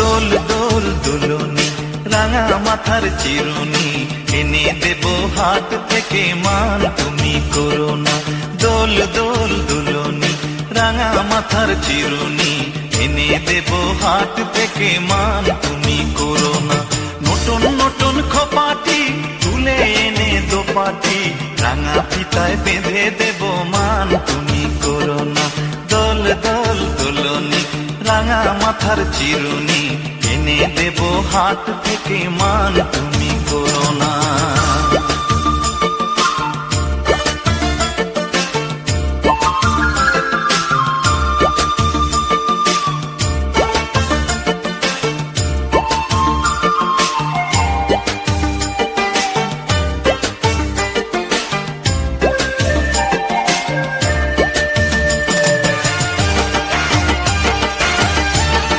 দোল দোল দুলনি, রাঙা মাথার চিরুনি, এনে দেব হাত থেকে মান, তুমি করো না। দোল দোল দুলনি, রাঙা মাথার চিরুনি, এনে দেব হাত থেকে মান, তুমি করো না। নতুন নতুন খপাটি তুলে এনে দোপাটি, রাঙা ফিতায় বেঁধে দেব মান, তুমি করো না। দোল দোল দুলনি রাঙা মাথার চিরুনি এনে দেব হাত থেকে মান তুমি করো না।